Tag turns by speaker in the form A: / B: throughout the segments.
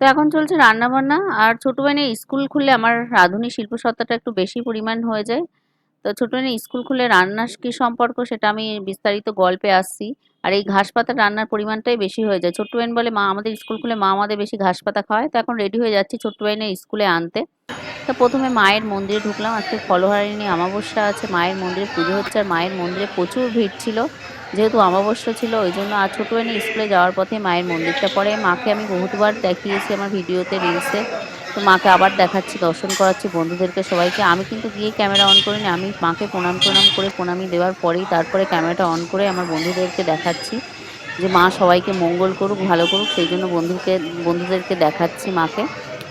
A: তো এখন চলছে রান্না বান্না আর ছোট বোনের স্কুল খুলে আমার রাঁধুনি শিল্প সত্তাটা একটু বেশি পরিমাণ হয়ে যায়। তো ছোট বোনের স্কুল খুলে রান্নার কি সম্পর্ক সেটা আমি বিস্তারিত গল্পে আসছি। আর এই ঘাস পাতা রান্নার পরিমাণটাই বেশি হয়ে যায়। ছোট্ট বলে, মা, আমাদের স্কুল খুলে মা আমাদের বেশি ঘাস পাতা খাওয়ায়। তো এখন রেডি হয়ে যাচ্ছি ছোট্ট বোনের স্কুলে আনতে। তো প্রথমে মায়ের মন্দিরে ঢুকলাম, আজকে ফলহারিণী অমাবস্যা আছে, মায়ের মন্দিরে পুজো হচ্ছে, আর মায়ের মন্দিরে প্রচুর ভিড় ছিল, যেহেতু অমাবস্যা ছিল, ওই জন্য আর ছোটো বোনে স্কুলে যাওয়ার পথে মায়ের মন্দিরটা পরে মাকে আমি বহুতবার দেখিয়েছি আমার ভিডিওতে, রিলসে, তো মাকে আবার দেখাচ্ছি, দর্শন করাচ্ছি বন্ধুদেরকে সবাইকে। আমি কিন্তু গিয়ে ক্যামেরা অন করিনি, আমি মাকে প্রণাম প্রণাম করে প্রণামি দেওয়ার পরেই তারপরে ক্যামেরাটা অন করে আমার বন্ধুদেরকে দেখাচ্ছি, যে মা সবাইকে মঙ্গল করুক, ভালো করুক, সেই জন্য বন্ধুকে, বন্ধুদেরকে দেখাচ্ছি মাকে।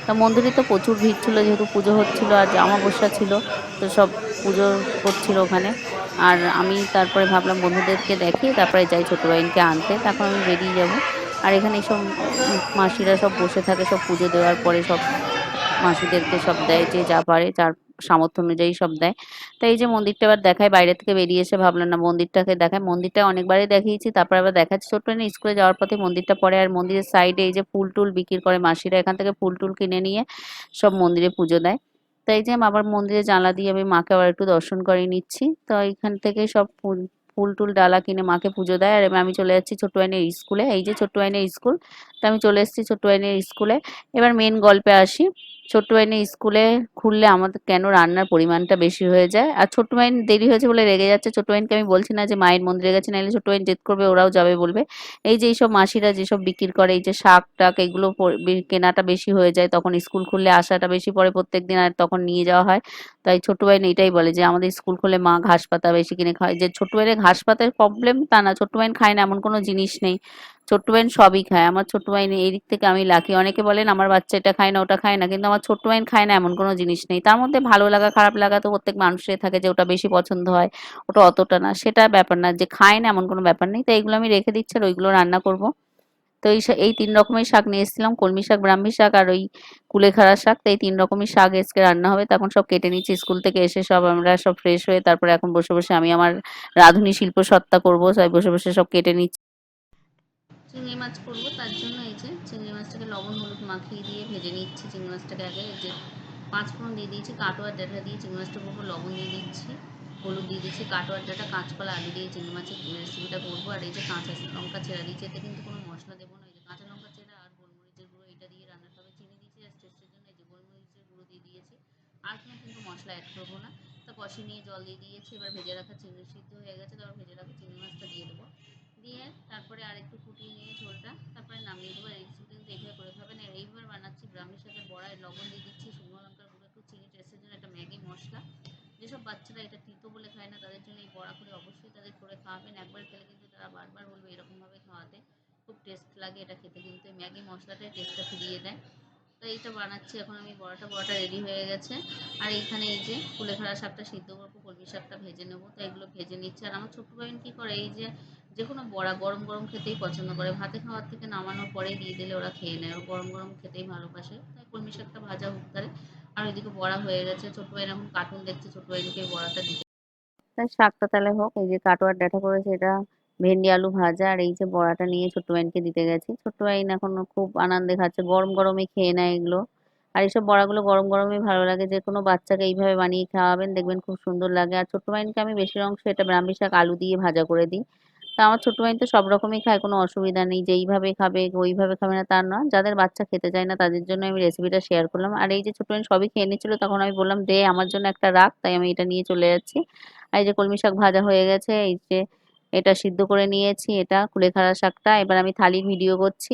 A: তা মন্দিরে তো প্রচুর ভিড় ছিল, যেহেতু পুজো হচ্ছিল আর জামা বসা ছিল, তো সব পুজো করছিল ওখানে। আর আমি তারপরে ভাবলাম বন্ধুদেরকে দেখি, তারপরে যাই ছোটো বাইনকে আনতে, তারপর আমি বেরিয়ে যাব। আর এখানে সব মাসিরা সব বসে থাকে, সব পুজো দেওয়ার পরে সব মাসিদেরকে সব দেয় যে যা পারে, যার সামর্থ্য অনুযায়ী সব দেয়। তাই এই যে মন্দিরটা এবার দেখায়, বাইরে থেকে বেরিয়ে এসে ভাবলাম না মন্দিরটাকে দেখায়। মন্দিরটা অনেকবারই দেখিয়েছি, তারপর আবার দেখাচ্ছি। ছোট্ট না স্কুলে যাওয়ার পথে মন্দিরটা পড়ে আর মন্দিরের সাইডে এই যে ফুল টুল বিক্রি করে মাসিরা এখান থেকে ফুল টুল কিনে নিয়ে সব মন্দিরে পুজো দেয়। তাই যে আবার মন্দিরে জানলা দিয়ে আমি মাকে আবার একটু দর্শন করে নিচ্ছি। তো এখান থেকে সব ফুল ফুল টুল ডালা কিনে মাকে পুজো দেয়। আর আমি চলে যাচ্ছি ছোট্ট আইনের স্কুলে। এই যে ছোট্ট আইনের স্কুল তো আমি চলে এসেছি ছোট্ট আইনের স্কুলে। এবার মেন গল্পে আসি। ছোট্ট বাইনের স্কুলে খুললে আমাদের কেন রান্নার পরিমাণটা বেশি হয়ে যায়? আর ছোট্ট বাইন দেরি হয়েছে বলে রেগে যাচ্ছে। ছোট্ট বাইনকে আমি বলছি না যে মায়ের মন্দিরে গেছে নাহলে ছোট্ট বাইন জেদ করবে, ওরাও যাবে, বলবে। এই যে এইসব মাসিরা যেসব বিক্রি করে, এই যে শাক টাক, এগুলো কেনাটা বেশি হয়ে যায়। তখন স্কুল খুললে আসাটা বেশি পড়ে প্রত্যেক দিন আর তখন নিয়ে যাওয়া হয়। তাই ছোট্ট বাইন এটাই বলে যে, আমাদের স্কুল খুলে মা ঘাস পাতা বেশি কিনে খায়। যে ছোট্ট বাইনের ঘাস পাতার প্রবলেম তা না। ছোট্ট বাইন খায় না, এমন কোনো জিনিস নেই। ছোট্ট বাইন সবই খায়। আমার ছোট্ট বাইন এই দিক থেকে আমি লাকি অনেকে বলেন, আমার বাচ্চা এটা খায় না, ওটা খায় না। কিন্তু আমার ছোট্ট বাইন খায় না, এমন কোনো জিনিস নেই। তার মধ্যে ভালো লাগা, খারাপ লাগা তো প্রত্যেক মানুষের থাকে যে, ওটা বেশি পছন্দ হয়, ওটা অতটা না। সেটা ব্যাপার না, যে খায় না এমন কোনো ব্যাপার নেই। তো এইগুলো আমি রেখে দিচ্ছি আর ওইগুলো রান্না করব। তো এই এই তিন রকমের শাক নিয়ে এসেছিলাম, কলমি শাক, ব্রাহ্মী শাক আর ওই কুলেখাড়া শাক। তো এই তিন রকমের শাক এসকে রান্না হবে। তখন সব কেটে নিচ্ছি, স্কুল থেকে এসে সব আমরা সব ফ্রেশ হয়ে তারপরে এখন বসে বসে আমি আমার রাঁধুনি শিল্প সত্তা করব। সবাই বসে বসে সব কেটে নিচ্ছি। চিংড়ি মাছ করব, তার জন্য এই যে চিংড়ি মাছটাকে লবণ, হলুদ মাখিয়ে দিয়ে ভেজে নিচ্ছি চিংড়ি মাছটাকে আগে। যে পাঁচ ফোড়ন দিয়ে দিয়েছি কাটোয়ার ডাটা দিয়ে চিংড়ি মাছটার উপর লবণ দিয়ে দিচ্ছি, হলুদ দিয়ে দিচ্ছি কাটোয়ার ডাটা, কাঁচকলা, আলু দিয়ে চিংড়ি মাছের রেসিপিটা করব। আর এই যে কাঁচা লঙ্কা ছেঁড়া দিয়েছি, এতে কিন্তু কোনো মশলা দেবো না। এই যে কাঁচা লঙ্কা ছেঁড়া আর গোলমরিচের গুঁড়ো এটা দিয়ে রান্নাটা হবে। চিনি দিয়েছি আর টেস্টের জন্য, এই যে গোলমরিচের গুঁড়ো দিয়ে দিয়েছি। আর কোনো কিন্তু মশলা অ্যাড করব না। তা কষি নিয়ে জল দিয়ে দিয়েছি, এবার ভেজে রাখা চিংড়ি সিদ্ধ হয়ে গেছে তারপর ভেজে রাখা চিংড়ি মাছটা দিয়ে দেবো। দিয়ে তারপরে আর একটু ফুটিয়ে নিয়ে ঝোলটা তারপরে নামিয়ে দেবো। রেসিপি এইভাবে করে খাবেন আর এইভাবে বানাচ্ছি ব্রাহ্মীর সাথে বড়ায় লবণ দিয়ে দিচ্ছি, শুকনো লঙ্কার গুঁড়ো, একটু চিনি টেস্টের জন্য একটা ম্যাগি মশলা। যেসব বাচ্চারা এটা তিতো বলে খায় না, তাদের জন্য এই বড়া করে অবশ্যই তাদের করে খাওয়াবেন। একবার খেলে কিন্তু তারা বারবার বলবে এরকমভাবে খাওয়াতে। খুব টেস্ট লাগে এটা খেতে কিন্তু। এই ম্যাগি মশলাটাই টেস্টটা ফিরিয়ে দেয়। তো এইটা বানাচ্ছি। এখন আমি বড়াটা বড়াটা রেডি হয়ে গেছে। আর এইখানে এই যে কুলেখাড়া শাকটা, সিদ্ধ করব, কলমি শাকটা ভেজে নেব। তো এগুলো ভেজে নিচ্ছে। আর আমার ছোট্ট বোন কী করে? এই যে যে কোনো বড়া গরম গরম খেতেই পছন্দ করে। ভাতে খাওয়ার থেকে নামানোর পরে দিয়ে দিলে ওরা খেয়ে নেয়। ওরা গরম গরম খেতেই ভালোবাসে। তাই কলমি শাকটা ভাজা হোক তারে আর ওইদিকে বড়া হয়ে গেছে। ছোট ভাই এখন কার্টুন দেখছে, ছোট ভাইকে বড়াটা দিতে তাই শাকটা তাহলে হোক, এই যে কাটোয়ার ডাটা করেছে এটা ভেন্ডি, আলু ভাজা, আর এই যে বড়াটা নিয়ে ছোট্ট ভাইনকে দিতে গেছি। ছোট্ট ভাইন এখন খুব আনন্দে খাচ্ছে, গরম গরমে খেয়ে নেয় এগুলো। আর এইসব বড়াগুলো গরম গরমই ভালো লাগে। যে কোনো বাচ্চাকে এইভাবে বানিয়ে খাওয়াবেন, দেখবেন খুব সুন্দর লাগে। আর ছোট্ট ভাইনকে আমি বেশির অংশ এটা ব্রাহ্মী শাক, আলু দিয়ে ভাজা করে দিই। তা আমার ছোট ভাই তো সব রকমই খায়, কোনো অসুবিধা নেই যে এইভাবে খাবে, ওইভাবে খাবে না, তার নয়। যাদের বাচ্চা খেতে চায় না, তাদের জন্য আমি রেসিপিটা শেয়ার করলাম। আর এই যে ছোট ভাই সবই খেয়ে নিচ্ছিলো, তখন আমি বললাম, দে, আমার জন্য একটা রাখ। তাই আমি এটা নিয়ে চলে যাচ্ছি। আর এই যে কলমি শাক ভাজা হয়ে গেছে, এই যে এটা সিদ্ধ করে নিয়েছি, এটা কুলেখাড়া শাকটা। এবার আমি থালির ভিডিও করছি।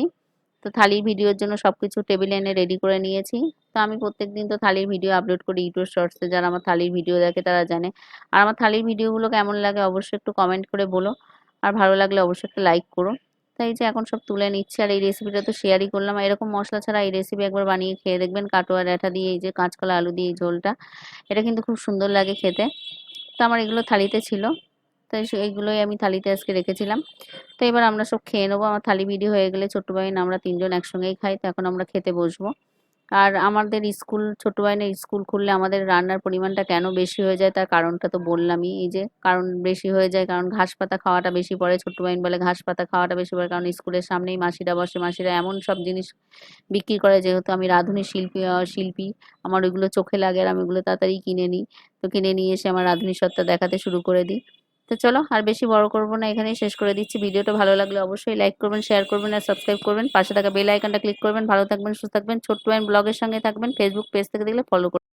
A: তো থালির ভিডিওর জন্য সব কিছু টেবিলে এনে রেডি করে নিয়েছি। তো আমি প্রত্যেক দিন তো থালির ভিডিও আপলোড করি ইউটিউব শর্টসে যারা আমার থালির ভিডিও দেখে তারা জানে। আর আমার থালির ভিডিওগুলো কেমন লাগে অবশ্যই একটু কমেন্ট করে বলো। আর ভালো লাগলে অবশ্যই একটা লাইক করো। তাই যে এখন সব তুলে নিচ্ছে আর এই রেসিপিটা তো শেয়ারই করলাম। আর এরকম মশলা ছাড়া এই রেসিপি একবার বানিয়ে খেয়ে দেখবেন, কাটোয়া ডাঁটা দিয়ে এই যে কাঁচকলা, আলু দিয়ে এই ঝোলটা, এটা কিন্তু খুব সুন্দর লাগে খেতে। তো আমার এগুলো থালিতে ছিল, তাই এইগুলোই আমি থালিতে আজকে রেখেছিলাম। তো এবার আমরা সব খেয়ে নেব। আমার থালি ভিডিও হয়ে গেলে ছোট্ট ভাই আমরা তিনজন একসঙ্গেই খাই, তো এখন আমরা খেতে বসবো। আর আমাদের স্কুল, ছোট বাইনের স্কুল খুললে আমাদের রান্নার পরিমাণটা কেন বেশি হয়ে যায় তার কারণটা তো বললামই। এই যে কারণ বেশি হয়ে যায়, কারণ ঘাস পাতা খাওয়াটা বেশি পড়ে। ছোট বাইন বলে ঘাস পাতা খাওয়াটা বেশি পড়ে কারণ স্কুলের সামনেই মাসিরা বসে, মাসিরা এমন সব জিনিস বিক্রি করে যেহেতু আমি রাঁধুনি শিল্পী শিল্পী, আমার ওইগুলো চোখে লাগে আর আমি ওগুলো তাড়াতাড়ি কিনে নিই। তো কিনে নিয়ে এসে আমার রাঁধুনি সত্তা দেখাতে শুরু করে দিই। তো চলো আর বেশি বড় করব না, এখানেই শেষ করে দিচ্ছি। ভিডিওটা ভালো লাগলে অবশ্যই লাইক করবেন শেয়ার করবেন আর সাবস্ক্রাইব করবেন। পাশে থাকা বেল আইকনটা ক্লিক করবেন। ভালো থাকবেন, সুস্থ থাকবেন। ছোট্ট ব্লগের সঙ্গে থাকবেন। ফেসবুক পেজ থেকে দেখলে ফলো করবেন।